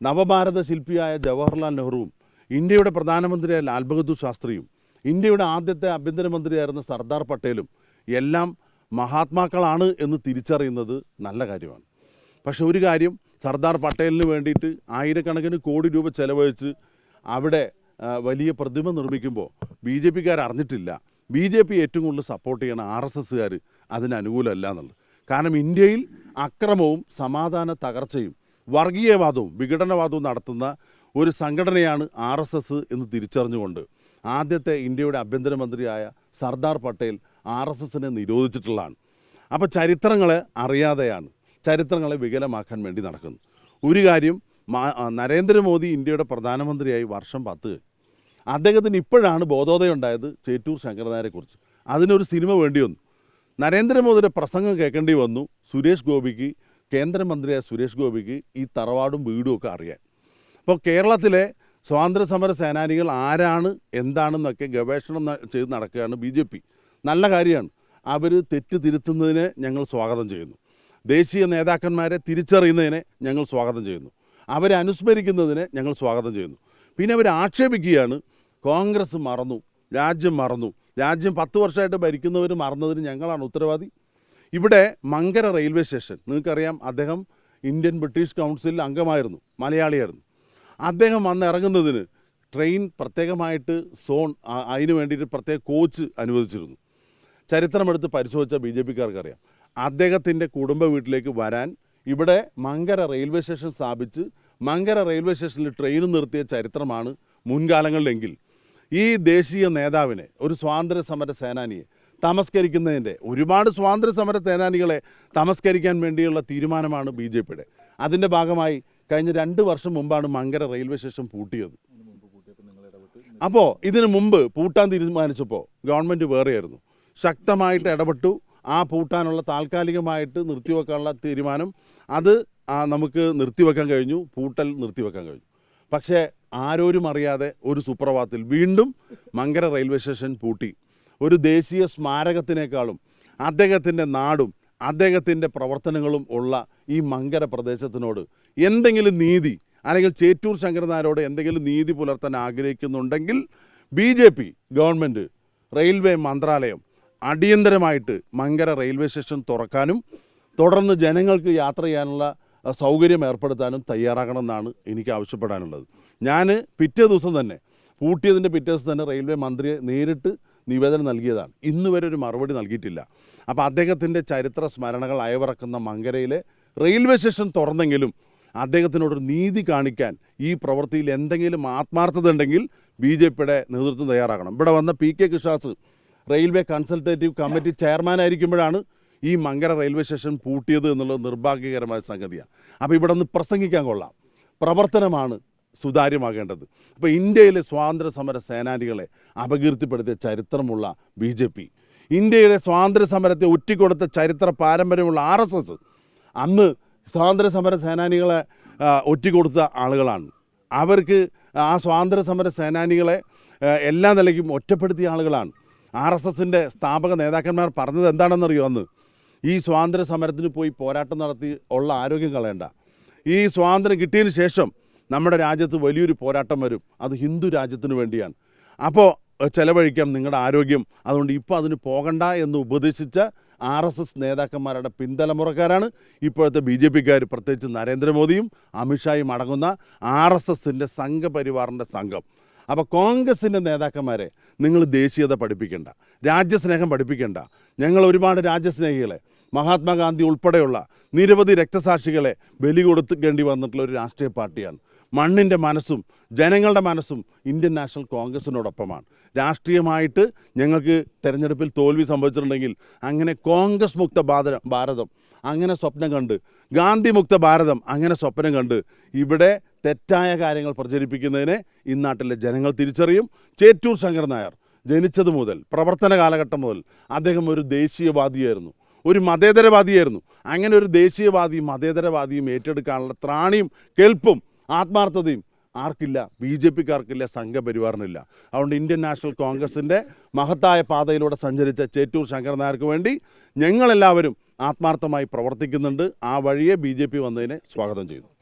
നവഭാരത ശില്പിയായ ജവഹർലാൽ നെഹ്റുവും ഇന്ത്യയുടെ പ്രധാനമന്ത്രിയായ ലാൽ ബഹദൂർ ശാസ്ത്രിയും ഇന്ത്യയുടെ ആദ്യത്തെ ആഭ്യന്തരമന്ത്രിയായിരുന്ന സർദാർ പട്ടേലും എല്ലാം മഹാത്മാക്കളാണ് എന്ന് തിരിച്ചറിയുന്നത് നല്ല കാര്യമാണ്. പക്ഷെ ഒരു കാര്യം സർദാർ പട്ടേലിന് വേണ്ടിയിട്ട് ആയിരക്കണക്കിന് കോടി രൂപ ചെലവഴിച്ച് അവിടെ വലിയ പ്രതിമ നിർമ്മിക്കുമ്പോൾ ബി ജെ പിക്കാർ അറിഞ്ഞിട്ടില്ല. ബി ജെ പി ഏറ്റവും കൂടുതൽ സപ്പോർട്ട് ചെയ്യണ ആർ എസ് എസ്സുകാർ അതിന് അനുകൂലമല്ല എന്നുള്ളത്. കാരണം ഇന്ത്യയിൽ അക്രമവും സമാധാന തകർച്ചയും വർഗീയവാദവും വിഘടനവാദവും നടത്തുന്ന ഒരു സംഘടനയാണ് ആർ എസ് എസ് എന്ന് തിരിച്ചറിഞ്ഞുകൊണ്ട് ആദ്യത്തെ ഇന്ത്യയുടെ ആഭ്യന്തരമന്ത്രിയായ സർദാർ പട്ടേൽ ആർ എസ് എസിനെ നിരോധിച്ചിട്ടുള്ളതാണ്. അപ്പോൾ ചരിത്രങ്ങളെ അറിയാതെയാണ് ചരിത്രങ്ങളെ വികലമാക്കാൻ വേണ്ടി നടക്കുന്നു. ഒരു കാര്യം നരേന്ദ്രമോദി ഇന്ത്യയുടെ പ്രധാനമന്ത്രിയായി വർഷം പത്ത്. അദ്ദേഹത്തിന് ഇപ്പോഴാണ് ബോധോദയം ഉണ്ടായത് ചേറ്റൂർ ശങ്കരനായരെക്കുറിച്ച് അതിനൊരു സിനിമ വേണ്ടി വന്നു. നരേന്ദ്രമോദിയുടെ പ്രസംഗം കേൾക്കേണ്ടി വന്നു. സുരേഷ് ഗോപിക്ക് കേന്ദ്രമന്ത്രിയായ സുരേഷ് ഗോപിക്ക് ഈ തറവാടും വീടും ഒക്കെ അറിയാൻ. അപ്പോൾ കേരളത്തിലെ സ്വാതന്ത്ര്യ സമര സേനാനികൾ ആരാണ് എന്താണെന്നൊക്കെ ഗവേഷണം ചെയ്ത് നടക്കുകയാണ് ബി ജെ പി. നല്ല കാര്യമാണ്. അവർ തെറ്റ് തിരുത്തുന്നതിനെ ഞങ്ങൾ സ്വാഗതം ചെയ്യുന്നു. ദേശീയ നേതാക്കന്മാരെ തിരിച്ചറിയുന്നതിനെ ഞങ്ങൾ സ്വാഗതം ചെയ്യുന്നു. അവരെ അനുസ്മരിക്കുന്നതിനെ ഞങ്ങൾ സ്വാഗതം ചെയ്യുന്നു. പിന്നെ അവർ ആക്ഷേപിക്കുകയാണ് കോൺഗ്രസ് മറന്നു രാജ്യം മറന്നു. രാജ്യം പത്ത് വർഷമായിട്ട് ഭരിക്കുന്നവർ മറന്നതിന് ഞങ്ങളാണ് ഉത്തരവാദി. ഇവിടെ മങ്കര റെയിൽവേ സ്റ്റേഷൻ നിങ്ങൾക്കറിയാം അദ്ദേഹം ഇന്ത്യൻ ബ്രിട്ടീഷ് കൗൺസിലിൽ അംഗമായിരുന്നു മലയാളിയായിരുന്നു. അദ്ദേഹം വന്ന് ഇറങ്ങുന്നതിന് ട്രെയിൻ പ്രത്യേകമായിട്ട് സോൺ അതിന് വേണ്ടിയിട്ട് പ്രത്യേക കോച്ച് അനുവദിച്ചിരുന്നു. ചരിത്രമെടുത്ത് പരിശോധിച്ച ബി ജെ പിക്കാർക്കറിയാം. അദ്ദേഹത്തിന്റെ കുടുംബ വീട്ടിലേക്ക് വരാൻ ഇവിടെ മങ്കര റെയിൽവേ സ്റ്റേഷൻ സ്ഥാപിച്ച് മങ്കര റെയിൽവേ സ്റ്റേഷനിൽ ട്രെയിൻ നിർത്തിയ ചരിത്രമാണ് മുൻകാലങ്ങളിലെങ്കിൽ. ഈ ദേശീയ നേതാവിനെ ഒരു സ്വാതന്ത്ര്യ സമര സേനാനിയെ തമസ്കരിക്കുന്നതിന്റെ ഒരുപാട് സ്വാതന്ത്ര്യ സമര സേനാനികളെ തമസ്കരിക്കാൻ വേണ്ടിയുള്ള തീരുമാനമാണ് ബി ജെ പിയുടെ. അതിന്റെ ഭാഗമായി കഴിഞ്ഞ രണ്ട് വർഷം മുമ്പാണ് മങ്കര റെയിൽവേ സ്റ്റേഷൻ പൂട്ടിയത്. അപ്പോൾ ഇതിനു മുമ്പ് പൂട്ടാൻ തീരുമാനിച്ചപ്പോൾ ഗവൺമെന്റ് വേറെയായിരുന്നു. ശക്തമായിട്ട് ഇടപെട്ടു. ആ പൂട്ടാനുള്ള താൽക്കാലികമായിട്ട് നിർത്തിവെക്കാനുള്ള തീരുമാനം അത് നമുക്ക് നിർത്തിവെക്കാൻ കഴിഞ്ഞു. പൂട്ടൽ നിർത്തിവെക്കാൻ കഴിഞ്ഞു. പക്ഷേ ആരോരും അറിയാതെ ഒരു സുപ്രഭാതത്തിൽ വീണ്ടും മങ്കര റെയിൽവേ സ്റ്റേഷൻ പൂട്ടി. ഒരു ദേശീയ സ്മാരകത്തിനേക്കാളും അദ്ദേഹത്തിന്റെ നാടും അദ്ദേഹത്തിന്റെ പ്രവർത്തനങ്ങളും ഉള്ള ഈ മങ്കര പ്രദേശത്തിനോട് എന്തെങ്കിലും നീതി അല്ലെങ്കിൽ ചേറ്റൂർ ശങ്കരനാരോട് എന്തെങ്കിലും നീതി പുലർത്താൻ ആഗ്രഹിക്കുന്നുണ്ടെങ്കിൽ B J P government railway മന്ത്രാലയം അടിയന്തരമായിട്ട് മങ്കര റെയിൽവേ സ്റ്റേഷൻ തുറക്കാനും തുടർന്ന് ജനങ്ങൾക്ക് യാത്ര ചെയ്യാനുള്ള സൗകര്യം ഏർപ്പെടുത്താനും തയ്യാറാകണമെന്നാണ് എനിക്ക് ആവശ്യപ്പെടാനുള്ളത്. ഞാൻ പിറ്റേ ദിവസം തന്നെ പൂട്ടിയതിന്റെ പിറ്റേ ദിവസം തന്നെ റെയിൽവേ മന്ത്രിയെ നേരിട്ട് നിവേദനം നൽകിയതാണ്. ഇന്നുവരെ ഒരു മറുപടി നൽകിയിട്ടില്ല. അപ്പോൾ അദ്ദേഹത്തിന്റെ ചരിത്ര സ്മരണകൾ അയവിറക്കുന്ന മങ്കരയിലെ റെയിൽവേ സ്റ്റേഷൻ തുറന്നെങ്കിലും അദ്ദേഹത്തിനോടൊരു നീതി കാണിക്കാൻ ഈ പ്രവൃത്തിയിൽ എന്തെങ്കിലും ആത്മാർത്ഥത ഉണ്ടെങ്കിൽ ബി ജെ പിയുടെ നേതൃത്വം തയ്യാറാകണം. ഇവിടെ വന്ന P K Krishnadas railway consultative committee ചെയർമാനായിരിക്കുമ്പോഴാണ് ഈ മങ്കര റെയിൽവേ സ്റ്റേഷൻ പൂട്ടിയത് എന്നുള്ളത് നിർഭാഗ്യകരമായ സംഗതിയാണ്. അപ്പോൾ ഇവിടെ നിന്ന് പ്രസംഗിക്കാൻ കൊള്ളാം. പ്രവർത്തനമാണ് സുതാര്യമാകേണ്ടത്. അപ്പോൾ ഇന്ത്യയിലെ സ്വാതന്ത്ര്യ സമര സേനാനികളെ അപകീർത്തിപ്പെടുത്തിയ ചരിത്രമുള്ള ബി ജെ പി ഇന്ത്യയുടെ സ്വാതന്ത്ര്യ സമരത്തെ ഒറ്റിക്കൊടുത്ത ചരിത്ര പാരമ്പര്യമുള്ള ആർ എസ് എസ് അന്ന് സ്വാതന്ത്ര്യ സമര സേനാനികളെ ഒറ്റിക്കൊടുത്ത ആളുകളാണ്. അവർക്ക് ആ സ്വാതന്ത്ര്യ സമര സേനാനികളെ എല്ലാ നിലയ്ക്കും ഒറ്റപ്പെടുത്തിയ ആളുകളാണ്. ആർ എസ് എസിന്റെ സ്ഥാപക നേതാക്കന്മാർ പറഞ്ഞത് എന്താണെന്നറിയോ അന്ന്? ഈ സ്വാതന്ത്ര്യ സമരത്തിന് പോയി പോരാട്ടം നടത്തി ഉള്ള ആരോഗ്യം കളയണ്ട. ഈ സ്വാതന്ത്ര്യം കിട്ടിയതിന് ശേഷം നമ്മുടെ രാജ്യത്ത് വലിയൊരു പോരാട്ടം വരും. അത് ഹിന്ദു രാജ്യത്തിന് വേണ്ടിയാണ്. അപ്പോൾ ചെലവഴിക്കാം നിങ്ങളുടെ ആരോഗ്യം. അതുകൊണ്ട് ഇപ്പോൾ അതിന് പോകണ്ട എന്ന് ഉപദേശിച്ച ആർ എസ് എസ് നേതാക്കന്മാരുടെ പിന്തലമുറക്കാരാണ് ഇപ്പോഴത്തെ ബി ജെ പിക്കാർ പ്രത്യേകിച്ച് നരേന്ദ്രമോദിയും അമിത്ഷായും അടങ്ങുന്ന ആർ എസ് എസിന്റെ സംഘപരിവാറിന്റെ സംഘം. അപ്പോൾ കോൺഗ്രസിന്റെ നേതാക്കന്മാരെ നിങ്ങൾ ദേശീയത പഠിപ്പിക്കേണ്ട. രാജ്യസ്നേഹം പഠിപ്പിക്കേണ്ട. ഞങ്ങൾ ഒരുപാട് രാജ്യസ്നേഹികളെ മഹാത്മാഗാന്ധി ഉൾപ്പെടെയുള്ള നിരവധി രക്തസാക്ഷികളെ ബലി കൊടുക്കേണ്ടി വന്നിട്ടുള്ള ഒരു രാഷ്ട്രീയ പാർട്ടിയാണ്. മണ്ണിന്റെ മനസ്സും ജനങ്ങളുടെ മനസ്സും ഇന്ത്യൻ നാഷണൽ കോൺഗ്രസിനോടൊപ്പമാണ്. രാഷ്ട്രീയമായിട്ട് ഞങ്ങൾക്ക് തെരഞ്ഞെടുപ്പിൽ തോൽവി സംഭവിച്ചിട്ടുണ്ടെങ്കിൽ അങ്ങനെ കോൺഗ്രസ് മുക്ത ഭാരതം അങ്ങനെ സ്വപ്നം കണ്ട് ഗാന്ധി മുക്ത ഭാരതം അങ്ങനെ സ്വപ്നം കണ്ട് ഇവിടെ തെറ്റായ കാര്യങ്ങൾ പ്രചരിപ്പിക്കുന്നതിനെ ഇന്നാട്ടിലെ ജനങ്ങൾ തിരിച്ചറിയും. ചേറ്റൂർ ശങ്കർ നായർ ജനിച്ചത് മുതൽ പ്രവർത്തന കാലഘട്ടം മുതൽ അദ്ദേഹം ഒരു ദേശീയവാദിയായിരുന്നു. ഒരു മതേതരവാദിയായിരുന്നു. അങ്ങനെ ഒരു ദേശീയവാദിയും മതേതരവാദിയും ഏറ്റെടുക്കാനുള്ള ത്രാണിയും കെൽപ്പും ആത്മാർത്ഥതയും ആർക്കില്ല ബി ജെ പിക്കാർക്കില്ല സംഘപരിവാറിനില്ല. അതുകൊണ്ട് ഇന്ത്യൻ നാഷണൽ കോൺഗ്രസിന്റെ മഹത്തായ പാതയിലൂടെ സഞ്ചരിച്ച ചേറ്റൂർ ശങ്കർ നായർക്ക് വേണ്ടി ഞങ്ങളെല്ലാവരും ആത്മാർത്ഥമായി പ്രവർത്തിക്കുന്നുണ്ട്. ആ വഴിയെ ബി വന്നതിനെ സ്വാഗതം ചെയ്യുന്നു.